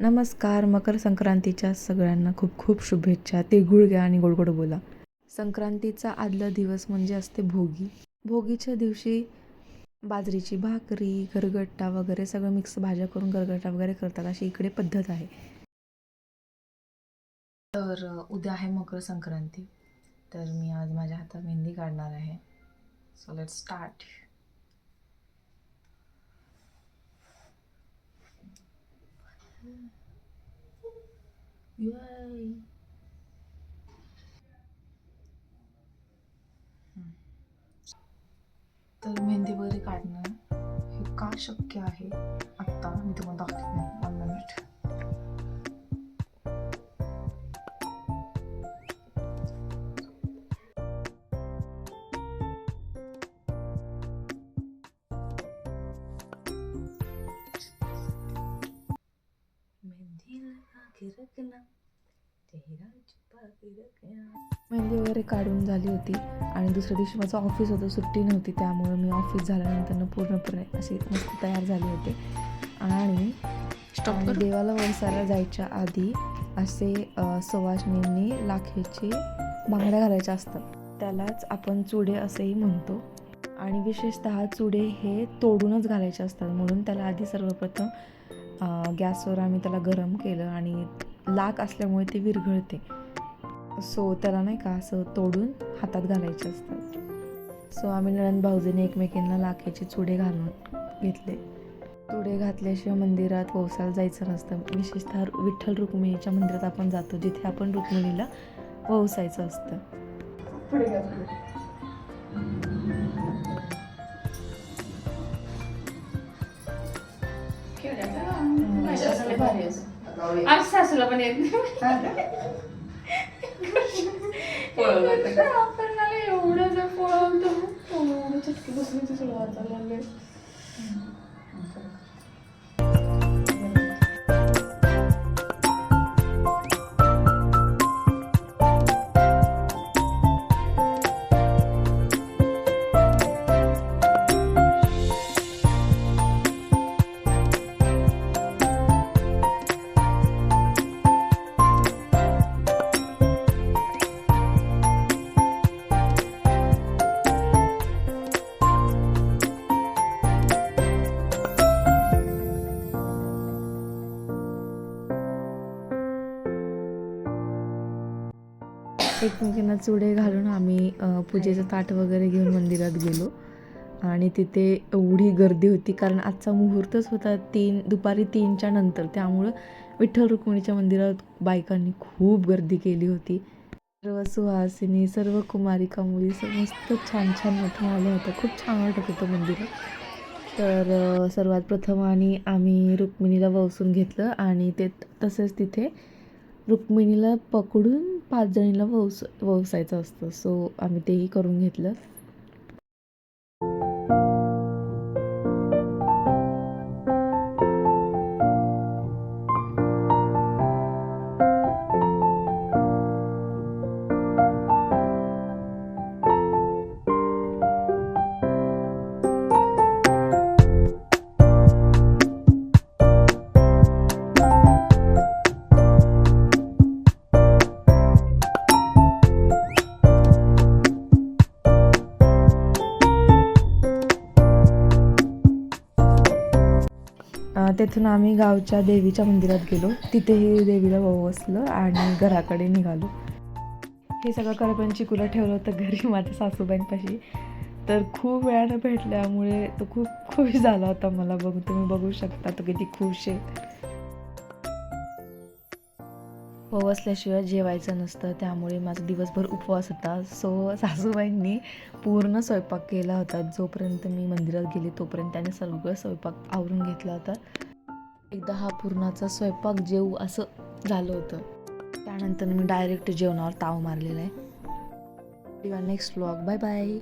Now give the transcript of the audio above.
नमस्कार मकर संक्रांतीच्या सगळ्यांना खूप खूप शुभेच्छा. तिळगुळ घ्या आणि गोडगोड बोला. संक्रांतीचा आदला दिवस म्हणजे असते भोगी. भोगीच्या दिवशी बाजरीची भाकरी गरगट्टा वगैरे सगळं मिक्स भाज्या करून गरगट्टा वगैरे करतात. अशी इकडे पद्धत आहे. तर उद्या आहे मकर संक्रांती. तर मी आज माझ्या हातात मेहंदी काढणार आहे. So let start Yay! तर मेहंदी वगैरे काढणं हे का शक्य आहे आत्ता मी मेहंदी वगैरे काढून झाली होती आणि दुसऱ्या दिवशी माझं ऑफिस होतं सुट्टी नव्हती त्यामुळं मी ऑफिस झाल्यानंतर पूर्णपणे अशी मस्त तयार झाले होते. आणि देवाला वळसाला जायच्या आधी असे अ, सवाष्णींनी लाखेचे बांगड्या घालायच्या असतात. त्यालाच आपण चुडे असेही म्हणतो. आणि विशेषतः चुडे हे तोडूनच घालायचे असतात म्हणून त्याला आधी सर्वप्रथम गॅसवर आम्ही त्याला गरम केलं आणि लाक असल्यामुळे ते विरघळते. सो त्याला नाही का असं तोडून हातात घालायचे असतात. सो आम्ही नळन भाऊजीने एकमेकींना लाखेचे चुडे घालून घेतले. चुडे घातल्याशिवाय मंदिरात वौसाला जायचं नसतं. विशेषतः विठ्ठल रुक्मिणीच्या मंदिरात आपण जातो जिथे आपण रुक्मिणीला वौसायचं असतं. आमच्या सासूला पण येत नाही आपल्याला एवढं जर पळवतो एवढं चटके बसण्याची सुरुवात झाली एकमेकींना चुडे घालून आम्ही पूजेचं ताट वगैरे घेऊन मंदिरात गेलो. आणि तिथे एवढी गर्दी होती कारण आजचा मुहूर्तच होता तीन दुपारी तीनच्या नंतर. त्यामुळं विठ्ठल रुक्मिणीच्या मंदिरात बायकांनी खूप गर्दी केली होती. सर्व सुहासिनी सर्व कुमारिका मुली मस्त छान छान मोठं आलं होतं. खूप छान वाटत होतं मंदिरात तर सर्वात प्रथम आणि आम्ही रुक्मिणीला वसून घेतलं आणि ते तसेच तिथे रुक्मिणीला पकडून पाच जणीला ववस वौसायचं असतं. सो आम्ही तेही करून घेतलं. तेथून आम्ही गावच्या देवीच्या मंदिरात गेलो. तिथेही देवीला वसलं आणि घराकडे निघालो. हे सगळं करपण चिकूला ठेवलं होतं घरी माझ्या सासूबाईंपाशी. तर खूप वेळानं भेटल्यामुळे तो खूप खुश झाला होता मला बघून. तुम्ही बघू शकता तो किती खुश आहे. वसल्याशिवाय जेवायचं नसतं. त्यामुळे माझा दिवसभर उपवास होता. सो सासूबाईंनी पूर्ण स्वयंपाक केला होता. जोपर्यंत मी मंदिरात गेले तोपर्यंत त्याने सगळं स्वयंपाक आवरून घेतला होता. एकदा हा पूर्णाचा स्वयंपाक जेवू असं झालं होतं. त्यानंतर मी डायरेक्ट जेवणावर ताव मारलेला आहे. Next blog bye bye